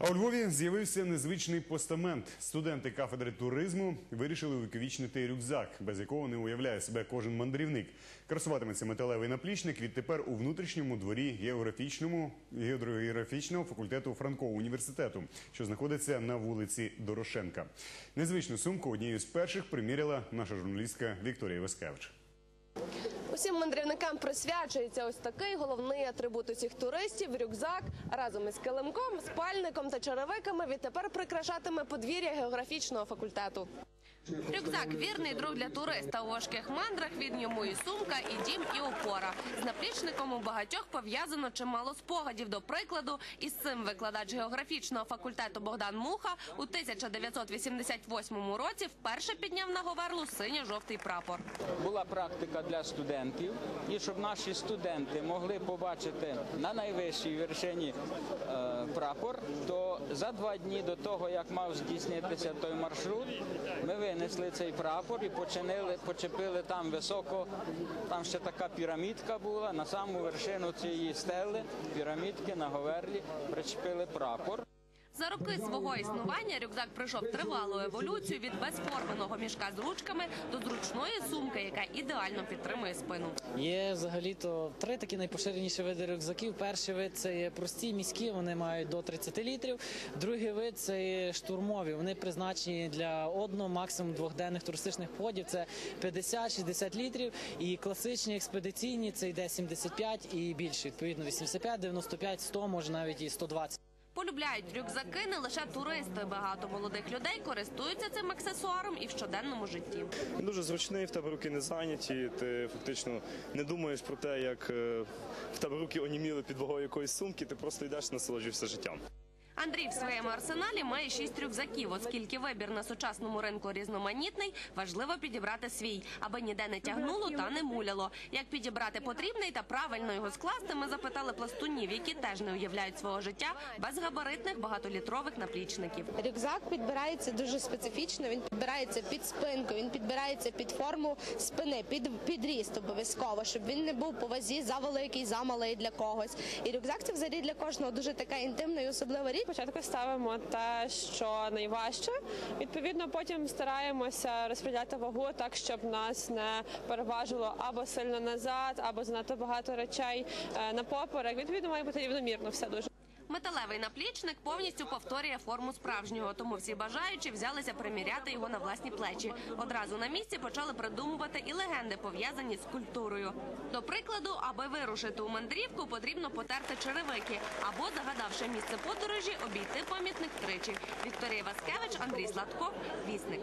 А у Львові з'явився незвичний постамент. Студенти кафедри туризму вирішили увіковічнити рюкзак, без якого не уявляє себе кожен мандрівник. Красуватиметься металевий наплічник відтепер у внутрішньому дворі географічному географічного факультету Франкового університету, що знаходиться на вулиці Дорошенка. Незвичну сумку однією з перших приміряла наша журналістка Вікторія Вескевич. Усім мандрівникам присвячується ось такий головний атрибут усіх туристів рюкзак разом із килимком, спальником та черевиками відтепер прикрашатиме подвір'я географічного факультету. Рюкзак вірний друг для туриста у важких мандрах. Від ньому і сумка, і дім, і опора. З наплічником у багатьох пов'язано чимало спогадів. До прикладу, із цим викладач географічного факультету Богдан Муха у 1988 році вперше підняв на говерлу синьо-жовтий прапор. була практика для студентів, і щоб наші студенти могли побачити на найвищій вершині е, прапор, то за два дні до того, як мав здійснитися той маршрут, ми винесли цей прапор і починили, почепили там високо. Там ще така пірамідка була. На саму вершину цієї стели пірамідки на говерлі причепили прапор. За роки свого існування рюкзак пройшов тривалу еволюцію від безформеного мішка з ручками до зручної сумки, яка ідеально підтримує спину. Є взагалі-то три такі найпоширеніші види рюкзаків. Перший вид це є прості міські, вони мають до 30 літрів. Другий вид це штурмові. Вони призначені для одного, максимум двохденних туристичних походів. Це 50-60 літрів. І класичні експедиційні це йде 75 і більше. Відповідно, 85, 95, 100, може навіть і 120. Полюбляють рюкзаки не лише туристи. Багато молодих людей користуються цим аксесуаром і в щоденному житті. Дуже зручний, в тебе руки не зайняті. Ти фактично не думаєш про те, як е, в тебе руки оніміли під вагою якоїсь сумки. Ти просто йдеш, насолоджуєшся життям. Андрій в своєму арсеналі має шість рюкзаків. Оскільки вибір на сучасному ринку різноманітний, важливо підібрати свій, аби ніде не тягнуло та не муляло. Як підібрати потрібний та правильно його скласти, ми запитали пластунів, які теж не уявляють свого життя без габаритних багатолітрових наплічників. Рюкзак підбирається дуже специфічно. Він підбирається під спинку, він підбирається під форму спини, під підріст обов'язково, щоб він не був по вазі завеликий, замалий для когось. І рюкзак це взагалі для кожного дуже така інтимна і особлива річ. Спочатку ставимо те, що найважче. Відповідно, потім стараємося розподіляти вагу так, щоб нас не переважило або сильно назад, або занадто багато речей е, на поперек. Відповідно, має бути рівномірно все дуже. Металевий наплічник повністю повторює форму справжнього, тому всі бажаючі взялися приміряти його на власні плечі. Одразу на місці почали придумувати і легенди, пов'язані з культурою. До прикладу, аби вирушити у мандрівку, потрібно потерти черевики або, загадавши місце подорожі, обійти пам'ятник тричі. Вікторія Васкевич, Андрій Сладков, Вісник.